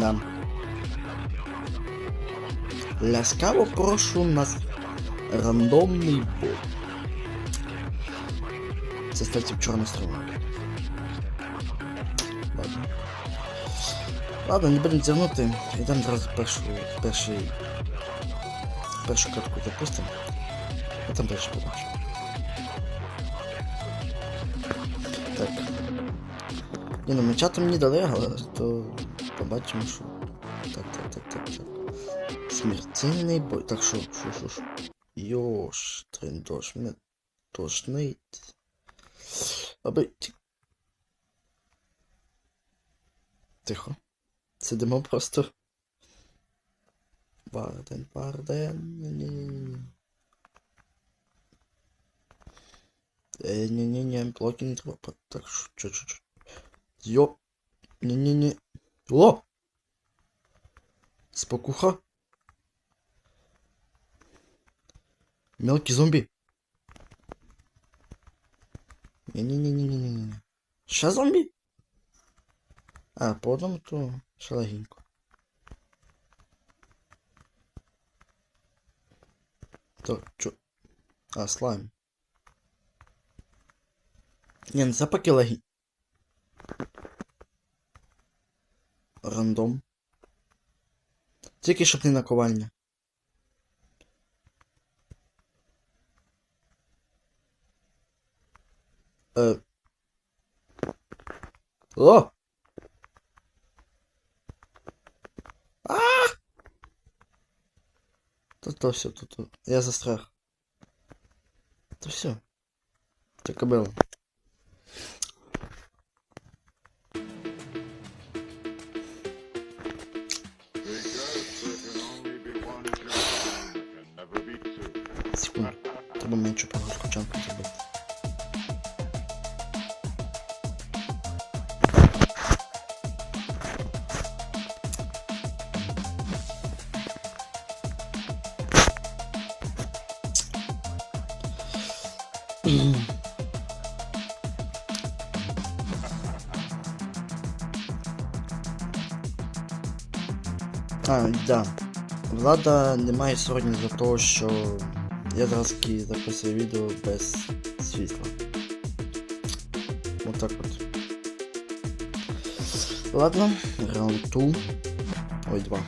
Да. Ласкаво прошу нас рандомний бой. Стаття в стрела. Ладно, не будемо тягнути. Йдемо зразу першу, перший, першу катку запустимо. А там далі побачимо. Так. Ні, ну меча не дали, але то побачимо, що. Так, так, так, так, так. Смертельний бой. Так що, що, що, що. Йош, трендош, мене тошнить. Аби. Тихо. Сидимо просто. Варден, Варден. Ні-ні-ні. Е, ні-ні-ні, блоки не треба. по- Так, що, що, що, що. Йоп. Ні-ні-ні. О! Спокуха. Мелкий зомби. Не-не-не-не-не-не. Ще зомбі? А, по одному то ще легенько. То, чо? А, слайм. Ні, ну це поки. Рандом. Тільки щоб не наковальня. Е. О! То то все, то. Я застряг. То все. Так и было. Секунду. Треба мені чу А, да. Влада немає сьогодні за того, що я зараз таки записую відео без світла. Отак от. Ладно, раунд 2. Ой, 2.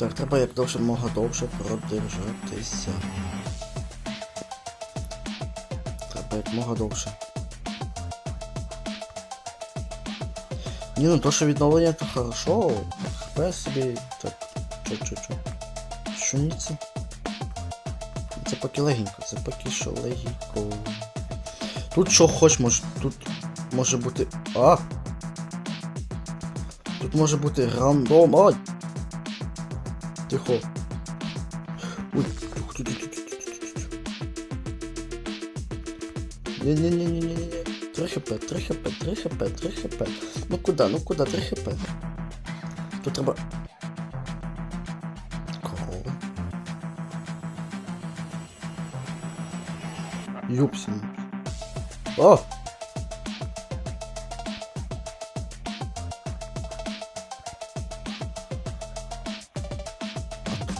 Так, треба як довше мога довше продержатися. Треба як мога довше. Ні, ну то, що відновлення, то хорошо. хп собі. Так. Чо, чо, чо. Шуніться. Це поки легенько, це поки що легенько. Тут що хоч може. Тут може бути. А! Тут може бути рандом. Ай! Тихо. Ой, тихо, тихо, тихо, тихо, тихо, тихо. Ні-ні-ні-ні-ні-ні. 3 хп, 3 хп, 3 хп, 3 хп. Ну куда, ну куда, 3 хп. Тут треба. Корова. Юпсін. О!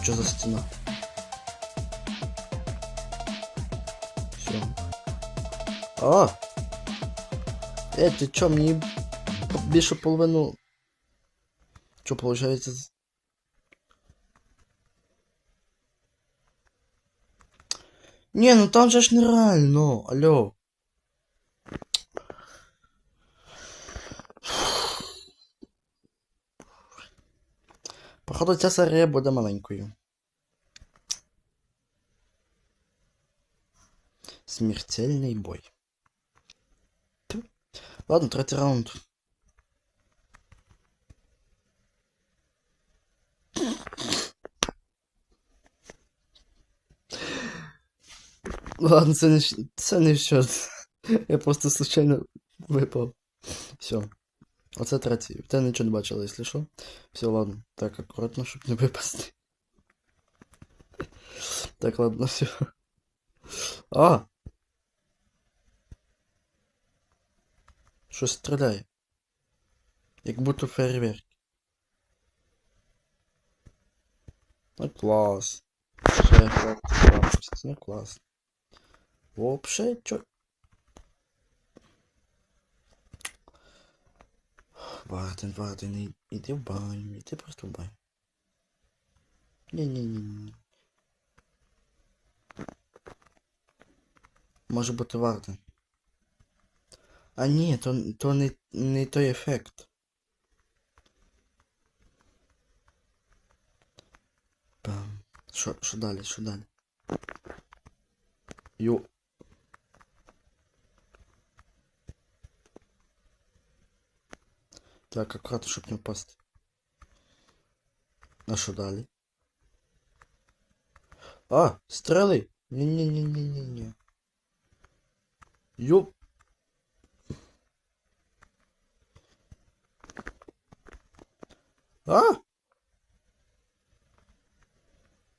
А тут що за стіна? Все. А! Е, ти чо, мені більше половину. Що, получається? з- Ні, ну там же ж нереально, алло. Походу, ця серія буде маленькою. Смертельний бой. Ладно, третій раунд. Ладно, це не, це не що. Я просто случайно випав. Все. Оце третій. Ти нічого не бачила, якщо що. Все, ладно. Так, акуратно, щоб не випасти. Так, ладно, все. А! Щось стріляє. Як будто фейерверк. Ну клас. Ще ефект слабкості. Ну клас. Вообще, чо... Варден, Варден, і- іди в баню, іди просто в баню. Ні-ні-ні. Може бути Варден. А ні, то, то не, не той ефект. Бам. Що, що далі, що далі? Йо. Так, аккуратно, щоб не впасти. А що далі? А, стріли! Ні-ні-ні-ні-ні-ні. Йоп. А!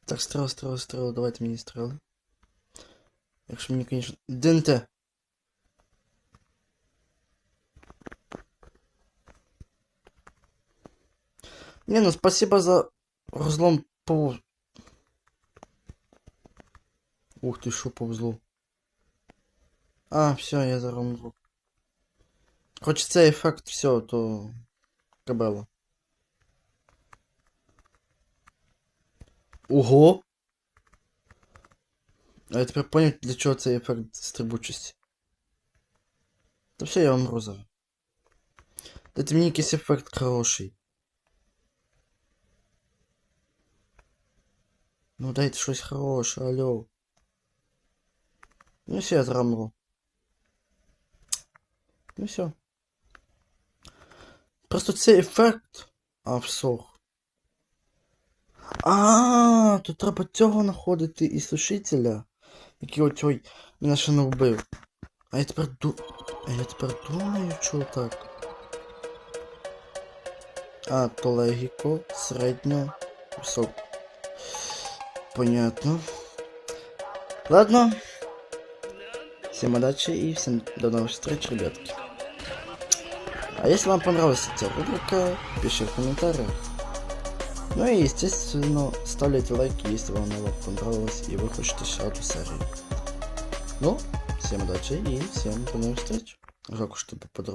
Так, стріли, стріли, стріли, давайте мені стріли. Якщо мені, конечно... Динте! Не, ну спасибо за розлом по... Ух ты, шо повзло. А, все, я зараз умру. Хоч це ефект, все, то... Кабела. Ого! А я тепер поняв, для чого цей ефект стрибучості. Та все, я умру зараз. Дайте мені якийсь ефект хороший. Ну дайте щось хороше, алло. Ну все, я умру. Ну все. Просто цей ефект. А, всох. А, тут треба цього знаходити і сушителя, який оцей мене ще не вбив. А я тепер ду... А я тепер думаю, чого так. А, то легіко, середньо, високо. Понятно. Ладно. Всем удачи и всем до новых встреч, ребятки. А если вам понравилась эта рубрика, пишите в комментариях. Ну и, естественно, ставляйте лайки, если вам она понравилась и вы хотите еще одну серию. Ну, всем удачи и всем до новых встреч. Жалко, что попадал.